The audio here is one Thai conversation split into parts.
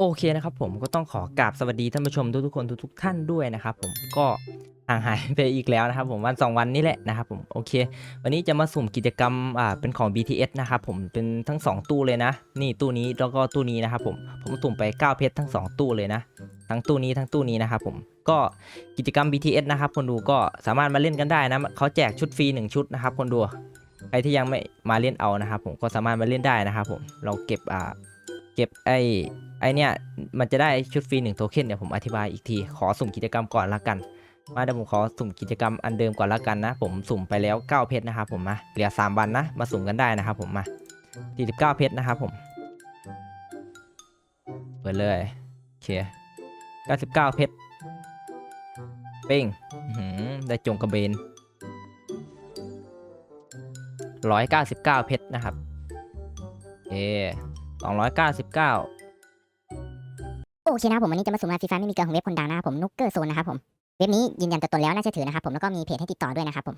โอเคนะครับผมก็ต้องขอกราบสวัสดีท่านผู้ชมทุกๆคนทุกๆท่านด้วยนะครับผมก็ห่างหายไปอีกแล้วนะครับผมวันสองวันนี้แหละนะครับผมโอเค วันนี้จะมาสุ่มกิจกรรมอ่าเป็นของ BTS นะครับผมเป็นทั้ง 2 ตู้เลยนะ นี่ตู้นี้แล้วก็ตู้นี้นะครับผมผมสุ่มไป 9 เพชรทั้ง 2 ตู้เลยนะ ทั้งตู้นี้ทั้งตู้นี้นะครับผมก็กิจกรรม BTS นะครับคนดูก็สามารถมาเล่นกันได้นะเขาแจกชุดฟรี1 ชุดนะครับคนดูใครที่ยังไม่มาเล่นเอานะครับผมก็สามารถมาเล่นได้นะครับผมเราเก็บอ่าเก็บไอ ไอเนี่ยมันจะได้ชุดฟรี1โทเค็นเดี๋ยวผมอธิบายอีกที ขอสุ่มกิจกรรมก่อนละกัน มาเดี๋ยวผมขอสุ่มกิจกรรมอันเดิมก่อนละกันนะ ผมสุ่มไปแล้ว 9 เพชรนะครับผมมาเหลือ 3 วันนะ มาสุ่มกันได้นะครับผมมา49เพชรนะครับผมเปิดเลยโอเค99 เพชรเป้งได้จงกระเบน199 เพชรนะครับโอเค299 โอเคนะครับผมวันนี้จะมาสุ่มงาฟรีไฟไม่มีเกลือของเว็บคนดังนะครับผมนุกเกอร์โซนนะครับผมเว็บนี้ยืนยันตัวตนแล้วน่าเชื่อถือนะครับผมแล้วก็มีเพจให้ติดต่อด้วยนะครับผม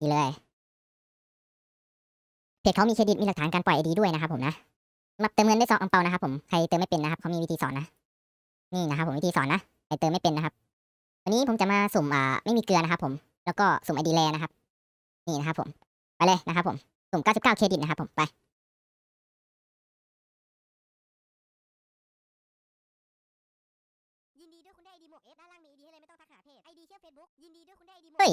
นี่เลยเพจเขามีเครดิตมีหลักฐานการปล่อยไอดีด้วยนะครับผมนะมาเติมเงินได้ซองอังเปานะครับผมใครเติมไม่เป็นนะครับเขามีวิธีสอนนะ นี่นะครับผมวิธีสอนนะใครเติมไม่เป็นนะครับวันนี้ผมจะมาสุ่มอ่าไม่มีเกลือนะครับผมแล้วก็สุ่มไอดีแลนะครับ นี่นะครับผมไปเลยนะครับผมสุ่ม 99 เครดิตนะครับผมไป เฮ้ย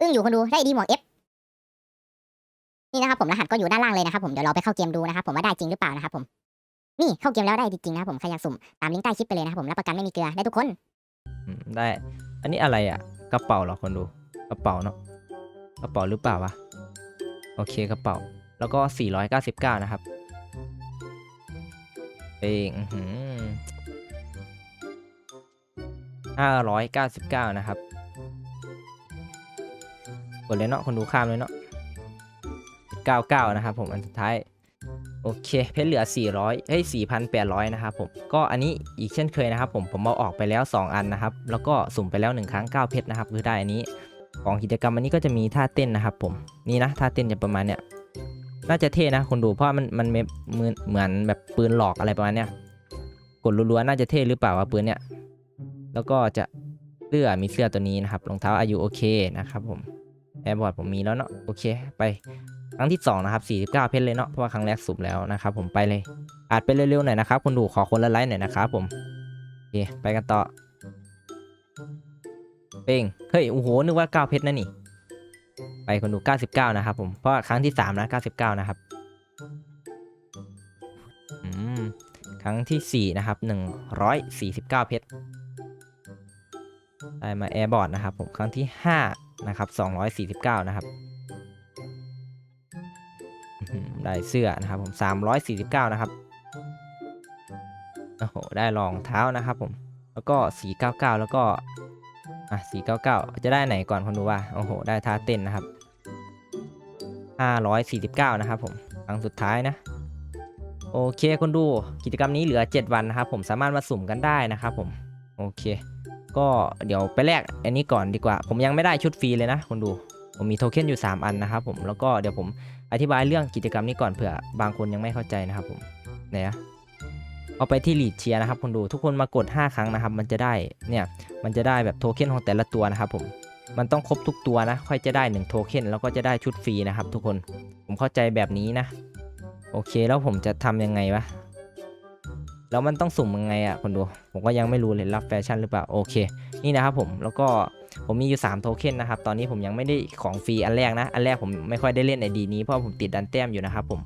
อึ้งอยู่คนดูได้ดีหมวกเอฟนี่นะครับผมรหัสก็อยู่ด้านล่างเลยนะครับผมเดี๋ยวเราไปเข้าเกมดูนะครับผมว่าได้จริงหรือเปล่านะครับผมนี่เข้าเกมแล้วได้จริงๆนะครับผมใครอยากสุ่มตามลิงก์ใต้คลิปไปเลยนะครับผมรับประกันไม่มีเกลือได้ทุกคนอืมได้ อันนี้อะไรอะ กระเป๋าเหรอคนดูกระเป๋าเนาะกระเป๋าหรือเปล่าวะโอเคกระเป๋า แล้วก็ 499 นะครับเองอื้อหือ 599 นะครับ กดเลยเนาะคนดูข้ามเลยเนาะ99 นะครับผมอันสุดท้าย โอเค เพชรเหลือ 400เฮ้ย4,800 นะครับผมก็อันนี้อีกเช่นเคยนะครับ ผมผมเอาออกไปแล้ว 2 อันนะครับ แล้วก็สุ่มไปแล้ว 1 ครั้ง 9 เพชรนะครับคือได้อันนี้ของกิจกรรมอันนี้ก็จะมีท่าเต้นนะครับ ผมนี่นะท่าเต้นจะประมาณเนี้ยน่าจะเท่นะคนดูเพราะมันมันเหมือนเหมือนแบบปืนหลอกอะไรประมาณเนี้ยกดรัวๆน่าจะเท่หรือเปล่าวะปืนเนี้ย แล้วก็จะเสื้อมีเสื้อตัวนี้นะครับรองเท้าอายุโอเคนะครับผมแอร์บอร์ดผมมีแล้วเนาะโอเคไปครั้งที่ 2 นะครับ 49 เพชรเลยเนาะเพราะว่าครั้งแรกสุ่มแล้วนะครับผมไปเลยอาจไปเร็วๆหน่อยนะครับคนดูขอคนละไลค์หน่อยนะครับผมโอเคไปกันต่อเป้งเฮ้ยโอ้โหนึกว่า 9 เพชรนะนี่ ไปคนดู 99 นะครับผมเพราะครั้งที่ 3 นะ 99 นะครับอืมครั้งที่ 4 นะครับ 149 เพชร ได้มาแอร์บอร์ดนะครับผมครั้งที่ 5 นะครับ 249 นะครับ ได้เสื้อนะครับผม 349 นะครับ โอ้โห ได้รองเท้านะครับผม แล้วก็ 499 แล้วก็ อะ 499 จะได้ไหนก่อนคนดูว่า โอ้โห ได้ท่าเต้นนะครับ 549 นะครับผม ครั้งสุดท้ายนะโอเคคนดูกิจกรรมนี้เหลือ 7 วันนะครับผมสามารถมาสุ่มกันได้นะครับผม โอเค ก็เดี๋ยวไปแลกอันนี้ก่อนดีกว่า ผมยังไม่ได้ชุดฟรีเลยนะคนดู ผมมีโทเค็นอยู่ 3 อันนะครับผมแล้วก็เดี๋ยวผมอธิบายเรื่องกิจกรรมนี้ก่อนเผื่อบางคนยังไม่เข้าใจนะครับผมไหนอะเอาไปที่ลีดเชียร์นะครับคนดูทุกคนมากด 5 ครั้งนะครับ มันจะได้เนี่ยมันจะได้แบบโทเค็นของแต่ละตัวนะครับผมมันต้องครบทุกตัวนะ ค่อยจะได้1โทเค็นแล้วก็จะได้ชุดฟรีนะครับ ทุกคนผมเข้าใจแบบนี้นะ โอเคแล้วผมจะทำยังไงวะ แล้วมันต้องสุ่มยังไงอะคนดู ผมก็ยังไม่รู้เลยรับแฟชั่นหรือเปล่า โอเค นี่นะครับผม แล้วก็ผมมีอยู่ 3 โทเค็นนะครับ ตอนนี้ผมยังไม่ได้ของฟรีอันแรกนะ อันแรกผมไม่ค่อยได้เล่นไอดีนี้เพราะผมติดดันแต้มอยู่นะครับผม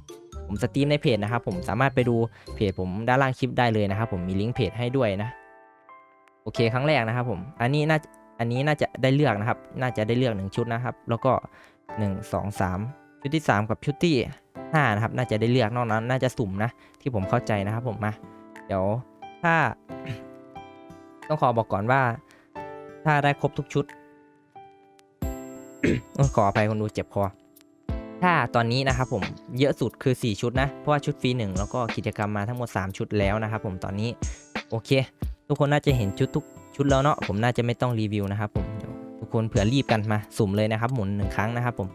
ผมสตรีมในเพจนะครับผม สามารถไปดูเพจผมด้านล่างคลิปได้เลยนะครับผม มีลิงก์เพจให้ด้วยนะ โอเค ครั้งแรกนะครับผม อันนี้น่า อันนี้น่าจะได้เลือกนะครับ น่าจะได้เลือกหนึ่งชุดนะครับ แล้วก็ 1 2 3 ชุดที่ 3 กับชุดที่5นะครับ น่าจะได้เลือก นอกนั้น น่าจะสุ่มนะ ที่ผมเข้าใจนะครับผมมา เดี๋ยวถ้า ต้องขอบอกก่อนว่า ถ้าได้ครบทุกชุดขออภัยคนดูเจ็บคอ ถ้าตอนนี้นะครับผมเยอะสุดคือ 4 ชุดนะ เพราะว่าชุดฟรีหนึ่งแล้วก็กิจกรรมมาทั้งหมด 3 ชุดแล้วนะครับผมตอนนี้ โอเค ทุกคนน่าจะเห็นชุดทุกชุดแล้วเนาะผมน่าจะไม่ต้องรีวิวนะครับผมทุกคนเผื่อรีบกันมาสุ่มเลยนะครับ หมุนหนึ่งครั้งนะครับผม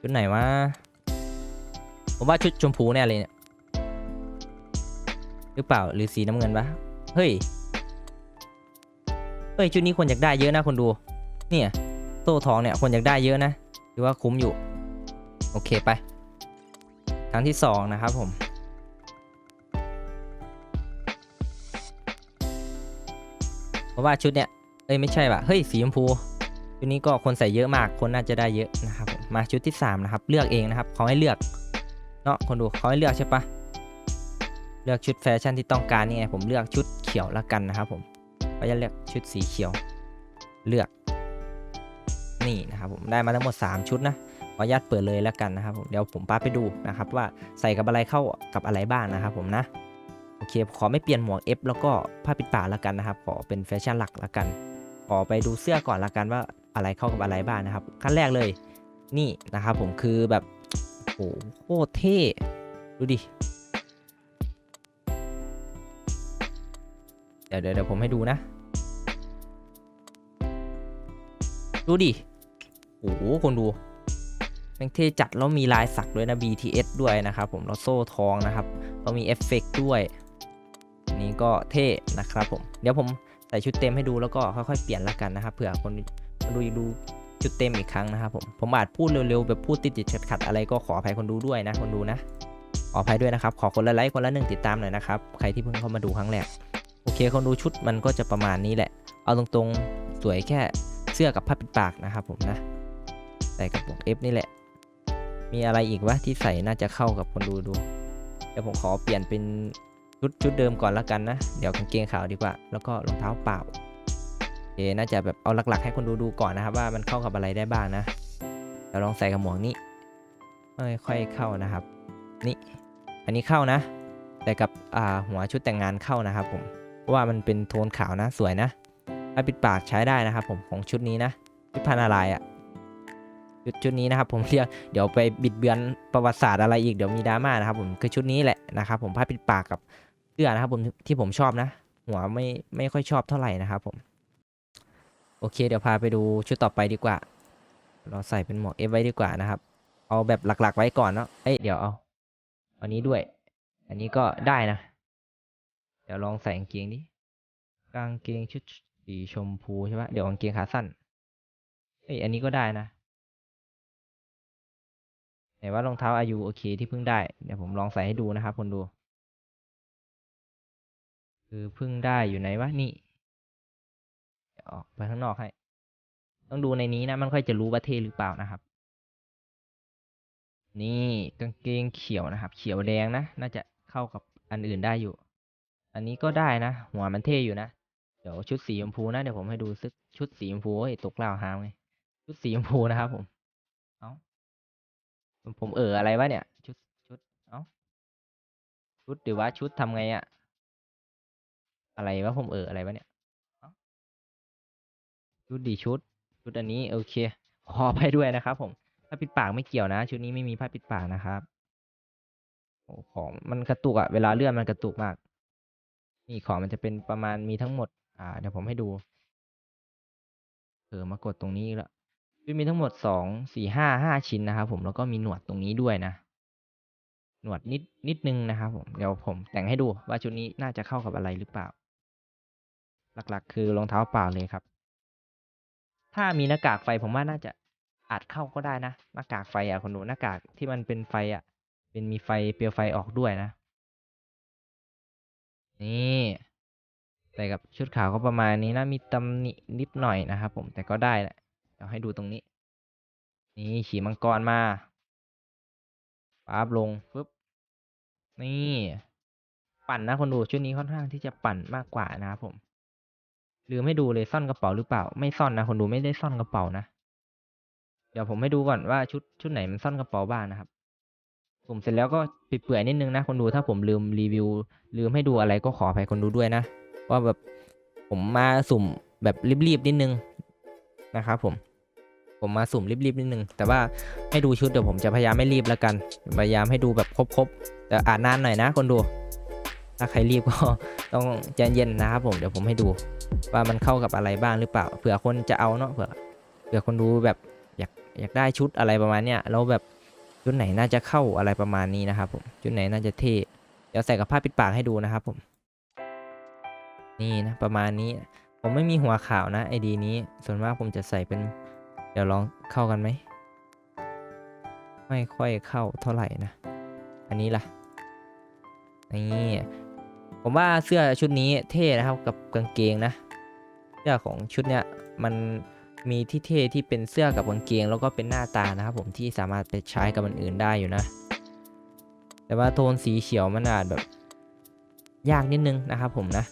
ชุดไหนวะ ผมว่าชุดชมพูแน่เลยเนี่ย หรือเปล่าหรือสีน้ำเงินปะเฮ้ย เฮ้ยชุดนี้คนอยากได้เยอะนะคนดู เนี่ยโซ่ทองเนี่ยคนอยากได้เยอะนะถือว่าคุ้มอยู่ โอเคไป ครั้งที่สองนะครับผมเพราะว่าชุดเนี่ยเอ้ยไม่ใช่ว่ะเฮ้ยสีชมพูชุดนี้ก็คนใส่เยอะมากคนน่าจะได้เยอะนะครับมมาชุดที่ 3 นะครับ เลือกเองนะครับเขาให้เลือก เนาะคนดูเขาให้เลือกใช่ปะเลือกชุดแฟชั่นที่ต้องการนี่ไงผมเลือกชุดเขียวละกันนะครับผมก็จะเลือกชุดสีเขียวเลือกนี่นะครับผมได้มาทั้งหมด 3 ชุดนะขออนุญาตเปิดเลยแล้วกันนะครับผมเดี๋ยวผมป้าไปดูนะครับว่าใส่กับอะไรเข้ากับอะไรบ้างนะครับผมนะโอเคขอไม่เปลี่ยนหมวก F แล้วก็ผ้าปิดปากแล้วกันนะครับขอเป็นแฟชั่นหลักแล้วกัน ขอไปดูเสื้อก่อนละกันว่าอะไรเข้ากับอะไรบ้างนะครับขั้นแรกเลยนี่นะครับผมคือแบบ โอ้โหโคตรเท่ ดูดิ เดี๋ยวเดี๋ยวผมให้ดูนะ ดูดิ โอ้โหคนดูแม่งเท่จัดแล้วมีลายสักด้วยนะ BTS ด้วยนะครับผมแล้วโซ่ทองนะครับแล้วมีเอฟเฟกต์ด้วยอันนี้ก็เท่นะครับผม เดี๋ยวผมใส่ชุดเต็มให้ดูแล้วก็ค่อยๆเปลี่ยนละกันนะครับเผื่อคนคนดูดู ชุดเต็มอีกครั้งนะครับผม ผมอาจพูดเร็วๆแบบพูดติดๆขัดๆอะไรก็ขออภัยคนดูด้วยนะคนดูนะ ขออภัยด้วยนะครับ ขอคนละไลค์คนละหนึ่งติดตามหน่อยนะครับ ใครที่เพิ่งเข้ามาดูครั้งแรก โอเคคนดูชุดมันก็จะประมาณนี้แหละ เอาตรงๆ สวยแค่เสื้อกับผ้าปิดปากนะครับผมนะ ใส่กับหมวก F นี่แหละ มีอะไรอีกวะที่ใส่น่าจะเข้ากับคนดูดู เดี๋ยวผมขอเปลี่ยนเป็นชุดชุดเดิมก่อนละกันนะ เดี๋ยวกางเกงขาวดีกว่า แล้วก็รองเท้าเปล่า เคน่าจะแบบเอาหลักๆ ให้คนดูดูก่อนนะครับ ว่ามันเข้ากับอะไรได้บ้างนะเดี๋ยวลองใส่กับหมวกนี้ค่อยๆเข้านะครับ นี่ อันนี้เข้านะ แต่กับอ่าหัวชุดแต่งงานเข้านะครับ ผมเพราะว่ามันเป็นโทนขาวนะสวยนะผ้าปิดปากใช้ได้นะครับ ผมของชุดนี้นะชุดพันอะไรอะ่ะชุดชุดนี้นะครับ ผมเรียกเดี๋ยวไปบิดเบือนประวัติศาสตร์อะไรอีกเดี๋ยวมีดราม่านะครับ ผมคือชุดนี้แหละนะครับ ผมผ้าปิดปากกับเสื้อนะครับ ผมที่ผมชอบนะ หัวไม่ไม่ค่อยชอบเท่าไหร่นะครับ ผม โอเค เดี๋ยวพาไปดูชุดต่อไปดีกว่า เราใส่เป็นหมวกเอฟไว้ดีกว่านะครับ เอาแบบหลักๆไว้ก่อนเนาะเอ้ยเดี๋ยวเอาอันนี้ด้วย อันนี้ก็ได้นะ เดี๋ยวลองใส่กางเกงดิกางเกงชุดสีชมพูใช่ปะเดี๋ยวกางเกงขาสั้นเอ้ยอันนี้ก็ได้นะไหนว่ารองเท้าอายุโอเคที่เพิ่งได้เดี๋ยวผมลองใส่ให้ดูนะครับคนดู คือเพิ่งได้อยู่ไหนวะนี่ ออกไปข้างนอกให้ ต้องดูในนี้นะ มันค่อยจะรู้ว่าเท่หรือเปล่านะครับ นี่กางเกงเขียวนะครับ เขียวแดงนะ น่าจะเข้ากับอันอื่นได้อยู่ อันนี้ก็ได้นะ หัวมันเท่อยู่นะ เดี๋ยวชุดสีชมพูนะ เดี๋ยวผมให้ดูซึกชุดสีชมพูเฮ้ตกเล่าหามไง ชุดสีชมพูนะครับ ผม เอ้า ผมเอออะไรวะเนี่ย ชุด ชุด เอ้า ชุดหรือว่าชุดทำไงอะอะไรวะผมเอออะไรวะเนี่ย ชุดดีชุด ชุดอันนี้โอเค ขอไปด้วยนะครับ ผมผ้าปิดปากไม่เกี่ยวนะ ชุดนี้ไม่มีผ้าปิดปากนะครับโอ้ของมันกระตุกอะเวลาเลื่อนมันกระตุกมาก นี่ของมันจะเป็นประมาณมีทั้งหมด อ่า เดี๋ยวผมให้ดูเออมากดตรงนี้แล้วชุดมีทั้งหมดสองสี่ห้าห้าชิ้นนะครับผมแล้วก็มีหนวดตรงนี้ด้วยนะหนวดนิดนิดนึงนะครับผมเดี๋ยวผมแต่งให้ดูว่าชุดนี้น่าจะเข้ากับอะไรหรือเปล่า หลักๆ คือรองเท้าเปล่าเลยครับ ถ้ามีหน้ากากไฟผมว่าน่าจะอาจเข้าก็ได้นะ หน้ากากไฟอะคนดูหน้ากากที่มันเป็นไฟอะ เป็นมีไฟเปลวไฟออกด้วยนะ นี่ใส่กับชุดขาวก็ประมาณนี้นะ มีตำหนินิดหน่อยนะครับผมแต่ก็ได้แหละเดี๋ยวให้ดูตรงนี้ นี่ขี่มังกรมาปั๊บลงปึ๊บนี่ ปั่นนะคนดูชุดนี้ค่อนข้างที่จะปั่นมากกว่านะครับผม ลืมให้ดูเลยซ่อนกระเป๋าหรือเปล่า ไม่ซ่อนนะคนดูไม่ได้ซ่อนกระเป๋านะ เดี๋ยวผมให้ดูก่อนว่าชุดชุดไหนมันซ่อนกระเป๋าบ้างนะครับผมเสร็จแล้วก็เปื่อยนิดนึงนะคนดูถ้าผมลืมรีวิว ลืมให้ดูอะไรก็ขออภัยคนดูด้วยนะ ว่าแบบผมมาสุ่มแบบรีบๆนิดนึงนะครับผมผมมาสุ่มรีบๆนิดนึง แต่ว่าให้ดูชุดเดี๋ยวผมจะพยายามไม่รีบแล้วกัน พยายามให้ดูแบบครบๆแต่อ่านนานหน่อยนะคนดู ถ้าใครรีบก็ต้องใจเย็นนะครับผมเดี๋ยวผมให้ดู ว่ามันเข้ากับอะไรบ้างหรือเปล่า เผื่อคนจะเอาเนาะเผื่อเผื่อคนดูแบบอยากอยากได้ชุดอะไรประมาณเนี้ยแล้วแบบชุดไหนน่าจะเข้าอะไรประมาณนี้นะครับผมชุดไหนน่าจะเท่เดี๋ยวใส่กับผ้าปิดปากให้ดูนะครับผม นี่นะประมาณนี้ ผมไม่มีหัวขาวนะไอดีนี้ ส่วนมากผมจะใส่เป็น เดี๋ยวลองเข้ากันไหมไม่ค่อยเข้าเท่าไหร่นะ อันนี้ล่ะนี่ ผมว่าเสื้อชุดนี้เท่นะครับกับกางเกงนะ เสื้อของชุดเนี้ยมันมีที่เท่ที่เป็นเสื้อกับกางเกง แล้วก็เป็นหน้าตานะครับ ผมที่สามารถไปใช้กับมันอื่นได้อยู่นะ แต่ว่าโทนสีเขียวมันอาจแบบ ยากนิดนึงนะครับ ผมนะ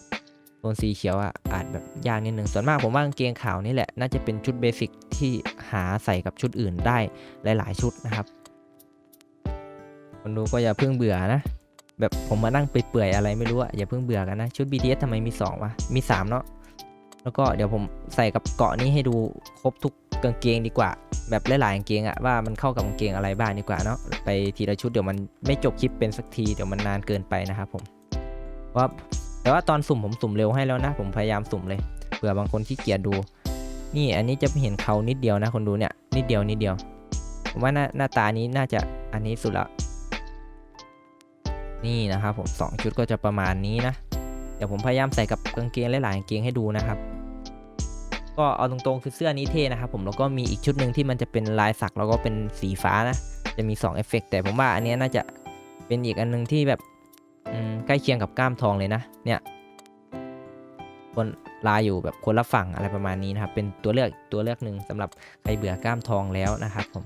โทนสีเขียวอะอาจแบบยากนิดนึงส่วนมากผมว่ากางเกงขาวนี่แหละน่าจะเป็นชุดเบสิกที่หาใส่กับชุดอื่นได้หลาย ๆ ชุดนะครับคนดูก็อย่าเพิ่งเบื่อนะ แบบผมมานั่งไปเปื่อยๆอะไรไม่รู้อะอย่าเพิ่งเบื่อกันนะ ชุด BTS ทำไมมี2วะมี 3 เนาะแล้วก็เดี๋ยวผมใส่กับเกาะนี้ให้ดูครบทุกกางเกงดีกว่า แบบหลายๆกางเกงอะว่ามันเข้ากับกางเกงอะไรบ้างดีกว่าเนาะไปทีละชุดเดี๋ยวมันไม่จบคลิปเป็นสักทีเดี๋ยวมันนานเกินไปนะครับผมว่าแต่ว่าตอนสุ่มผมสุ่มเร็วให้แล้วนะ ผมพยายามสุ่มเลยเผื่อบางคนขี้เกียจดู นี่อันนี้จะเห็นเขานิดเดียวนะคนดูเนี่ยนิดเดียวนิดเดียวผมว่าหน้าหน้าตานี้น่าจะอันนี้สุดละ นี่นะครับผมสองชุดก็จะประมาณนี้นะ เดี๋ยวผมพยายามใส่กับกางเกงหลายๆกางเกงให้ดูนะครับ ก็เอาตรงๆคือเสื้อนี้เท่นะครับผมแล้วก็มีอีกชุดหนึ่งที่มันจะเป็นลายสักแล้วก็เป็นสีฟ้านะ จะมี2เอฟเฟกต์แต่ผมว่าอันนี้น่าจะเป็นอีกอันหนึงที่แบบใกล้เคียงกับกล้ามทองเลยนะ เนี่ยคนลายอยู่แบบคนละฝั่งอะไรประมาณนี้นะครับ เป็นตัวเลือกตัวเลือกหนึ่งสำหรับใครเบื่อกล้ามทองแล้วนะครับผม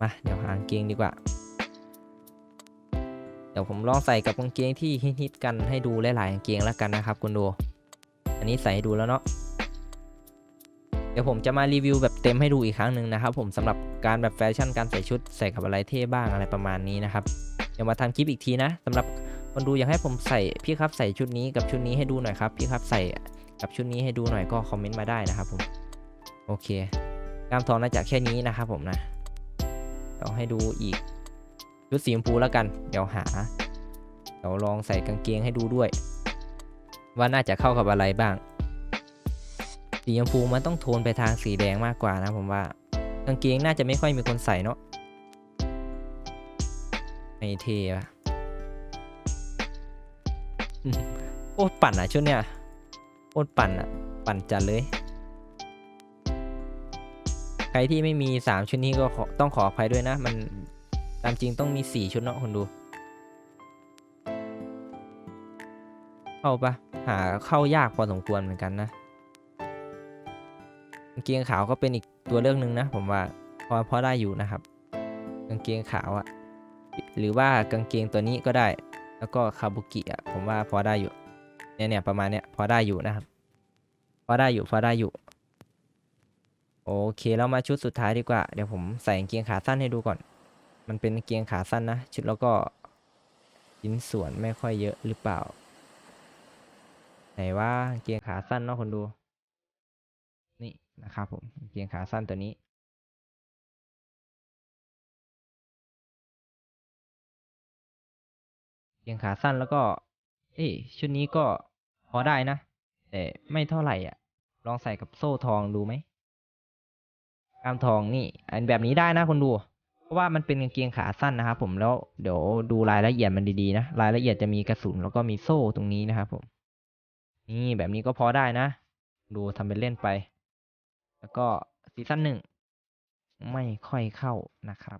มาเดี๋ยวหากางเกงดีกว่า เดี๋ยวผมลองใส่กับกางเกงที่ฮิตๆกันให้ดูหลายๆกางเกงแล้วกันนะครับคุณดู อันนี้ใส่ให้ดูแล้วเนาะ เดี๋ยวผมจะมารีวิวแบบเต็มให้ดูอีกครั้งหนึ่งนะครับ ผมสำหรับการแบบแฟชั่นการใส่ชุดใส่กับอะไรเท่บ้างอะไรประมาณนี้นะครับ เดี๋ยวมาทำคลิปอีกทีนะสำหรับคนดูอยากให้ผมใส่พี่ครับใส่ชุดนี้กับชุดนี้ให้ดูหน่อยครับพี่ครับใส่กับชุดนี้ให้ดูหน่อยก็คอมเมนต์มาได้นะครับผม โอเคกล้ามทองน่าจะแค่นี้นะครับผมนะเดี๋ยวให้ดูอีก ชุดสีชมพูแล้วกัน เดี๋ยวหา เดี๋ยวลองใส่กางเกงให้ดูด้วย ว่าน่าจะเข้ากับอะไรบ้าง สีชมพูมันต้องโทนไปทางสีแดงมากกว่านะผมว่า กางเกงน่าจะไม่ค่อยมีคนใส่เนาะไม่เท่อะโคตรปั่นอะชุดเนี้ยโคตรปั่นอะ ปั่นจัดเลย ใครที่ไม่มี 3 ชุดนี้ก็ต้องขออภัยด้วยนะ มัน ตามจริงต้องมี4ชุดเนาะคนดู เข้าปะหาเข้ายากพอสมควรเหมือนกันนะกางเกงขาวก็เป็นอีกตัวเลือกหนึ่งนะ ผมว่าพอพอได้อยู่นะครับ กางเกงขาวอะหรือว่ากางเกงตัวนี้ก็ได้ แล้วก็คาบุกิอะผมว่าพอได้อยู่ เนี่ยเนี่ยประมาณเนี้ยพอได้อยู่นะครับ พอได้อยู่พอได้อยู่โอเคเรามาชุดสุดท้ายดีกว่า เดี๋ยวผมใส่กางเกงขาสั้นให้ดูก่อน มันเป็นกางเกงขาสั้นนะ ชุดแล้วก็ชิ้นส่วนไม่ค่อยเยอะหรือเปล่า ไหนว่ากางเกงขาสั้นเนาะคนดู นี่นะครับผมกางเกงขาสั้นตัวนี้กางเกงขาสั้นแล้วก็ เอ้ชุดนี้ก็พอได้นะ แต่ไม่เท่าไหร่อะ ลองใส่กับโซ่ทองดูไหมกามทองนี่ อันแบบนี้ได้นะคนดู ราะว่ามันเป็นกางเกงขาสั้นนะครับผมแล้วเดี๋ยวดูรายละเอียดมันดีๆนะรายละเอียดจะมีกระสุนแล้วก็มีโซ่ตรงนี้นะครับผมนี่แบบนี้ก็พอได้นะ ดูทำเป็นเล่นไป แล้วก็ซีซั่นหนึ่งไม่ค่อยเข้านะครับ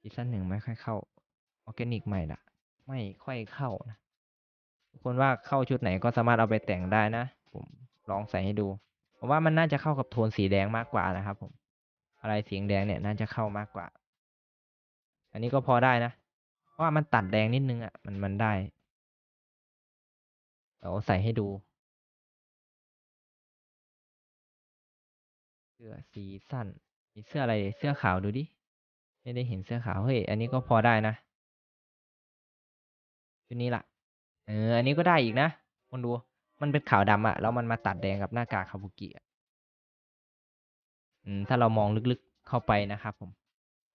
ซีซั่นหนึ่งไม่ค่อยเข้าออร์แกนิกใหม่ละไม่ค่อยเข้านะทุกคนว่าเข้าชุดไหนก็สามารถเอาไปแต่งได้นะ ผมลองใส่ให้ดูผมว่ามันน่าจะเข้ากับโทนสีแดงมากกว่านะครับผม อะไรสีแดงเนี่ยน่าจะเข้ามากกว่า อันนี้ก็พอได้นะ เพราะว่ามันตัดแดงนิดนึงอะ มันมันได้เดี๋ยวใส่ให้ดูเสื้อสีสั้น มีเสื้ออะไร เสื้อขาวดูดิ ไม่ได้เห็นเสื้อขาว เฮ้ย อันนี้ก็พอได้นะชุดนี้ล่ะ เออ อันนี้ก็ได้อีกนะคนดู มันเป็นขาวดำอะแล้วมันมาตัดแดงกับหน้ากากคาบุกิอะ ถ้าเรามองลึกๆเข้าไปนะครับผม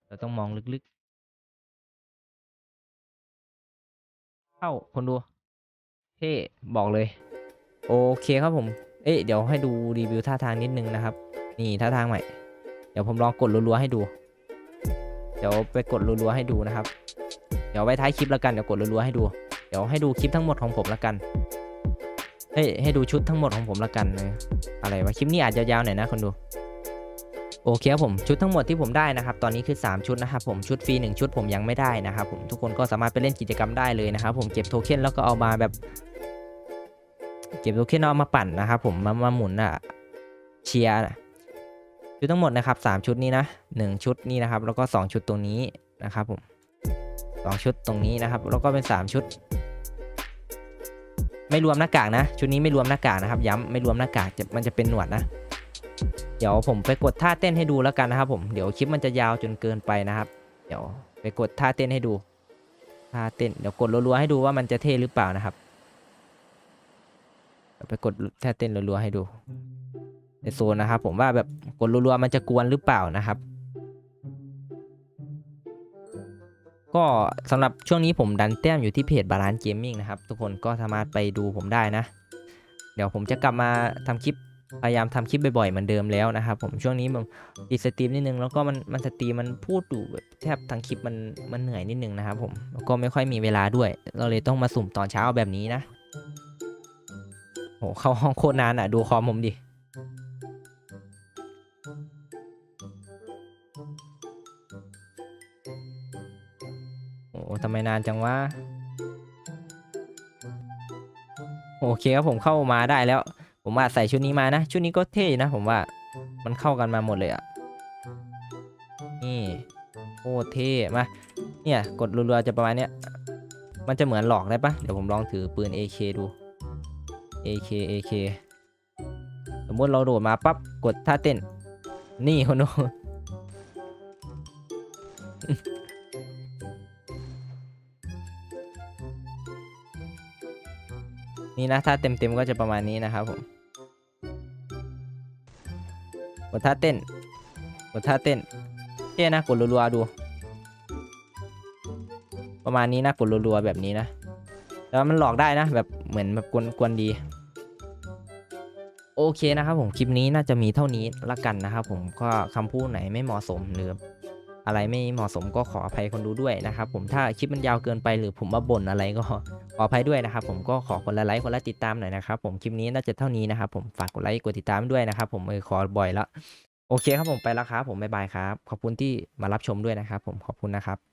เราต้องมองลึกๆ เข้าคนดูเท่บอกเลย โอเคครับผม เอ๊ะเดี๋ยวให้ดูรีวิวท่าทางนิดนึงนะครับ นี่ท่าทางใหม่ เดี๋ยวผมลองกดรัวๆให้ดู เดี๋ยวไปกดรัวๆให้ดูนะครับ เดี๋ยวไว้ท้ายคลิปแล้วกันเดี๋ยวกดรัวๆให้ดู เดี๋ยวให้ดูคลิปทั้งหมดของผมแล้วกันให้ให้ดูชุดทั้งหมดของผมแล้วกันนะอะไรวะคลิปนี้อาจจะยาวหน่อยนะคนดู โอเคครับผมชุดทั้งหมดที่ผมได้นะครับตอนนี้คือ 3 ชุดนะครับผมชุดฟรี1ชุดผมยังไม่ได้นะครับผมทุกคนก็สามารถไปเล่นกิจกรรมได้เลยนะครับผมเก็บโทเค็นแล้วก็เอามาแบบ เก็บโทเค็นเอามาปั่นนะครับผมมามาหมุนอะเชียร์ชุดทั้งหมดนะครับ3ชุดนี้นะ1ชุดนี้นะครับแล้วก็ 2 ชุดตรงนี้นะครับผม2ชุดตรงนี้นะครับแล้วก็เป็น 3 ชุด ไม่รวมหน้ากากนะ ชุดนี้ไม่รวมหน้ากากนะครับ ย้ำไม่รวมหน้ากากจะมันจะเป็นหนวดนะ เดี๋ยวผมไปกดท่าเต้นให้ดูแล้วกันนะครับผมเดี๋ยวคลิปมันจะยาวจนเกินไปนะครับ เดี๋ยวไปกดท่าเต้นให้ดูท่าเต้นเดี๋ยวกดรัวๆให้ดูว่ามันจะเท่หรือเปล่านะครับไปกดท่าเต้นรัวๆให้ดู ในโซนนะครับ ผมว่าแบบกดรัวๆมันจะกวนหรือเปล่านะครับ ก็สำหรับช่วงนี้ผมดันแต้มอยู่ที่เพจบาลานเกมมิ่งนะครับ ทุกคนก็สามารถไปดูผมได้นะ เดี๋ยวผมจะกลับมาทำคลิป พยายามทำคลิปบ่อยๆเหมือนเดิมแล้วนะครับผมช่วงนี้มันติดสตรีมนิดนึงแล้วก็มันมันสตรีมมันพูดอยู่แบบแทบทั้งคลิปมันมันเหนื่อยนิดนึงนะครับผมแล้วก็ไม่ค่อยมีเวลาด้วย เราเลยต้องมาสุ่มตอนเช้าแบบนี้นะโหเข้าห้องโคตรนานอะ ดูคอมผมดิโอ้ทำไมนานจังวะโอเคครับผมเข้ามาได้แล้ว ผมว่าใส่ชุดนี้มานะ ชุดนี้ก็เท่นะ ผมว่ามันเข้ากันมาหมดเลยอะ่ะนี่โอ้เท่มาเนี่ยกดรัวๆจะประมาณเนี้ยมันจะเหมือนหลอกได้ปะเดี๋ยวผมลองถือปืน AK ดู AK AK สมมติเราโดดมาปั๊บกดท่าเต้น นี่คนดู นี่นะถ้าเต็มๆก็จะประมาณนี้นะครับผมกดท่าเต้นกดท่าเต้นเท่นะกดรัวๆดู ประมาณนี้นะกดรัวๆแบบนี้นะแล้วมันหลอกได้นะ แบบเหมือนแบบกวนๆดี โอเคนะครับผมคลิปนี้น่าจะมีเท่านี้ละกันนะครับผมก็คำพูดไหนไม่เหมาะสมหรืออะไรไม่เหมาะสมก็ขออภัยคนดูด้วยนะครับผมถ้าคลิปมันยาวเกินไปหรือผมมาบ่นอะไรก็ ขออภัยด้วยนะครับผมก็ขอคนละไลค์คนละติดตามหน่อยนะครับผมคลิปนี้น่าจะเท่านี้นะครับผมฝากกดไลค์กดติดตามด้วยนะครับผมเออขอบ่อยแล้วโอเคครับผมไปแล้วครับผมบ๊ายบายครับ ขอบคุณที่มารับชมด้วยนะครับผมขอบคุณนะครับ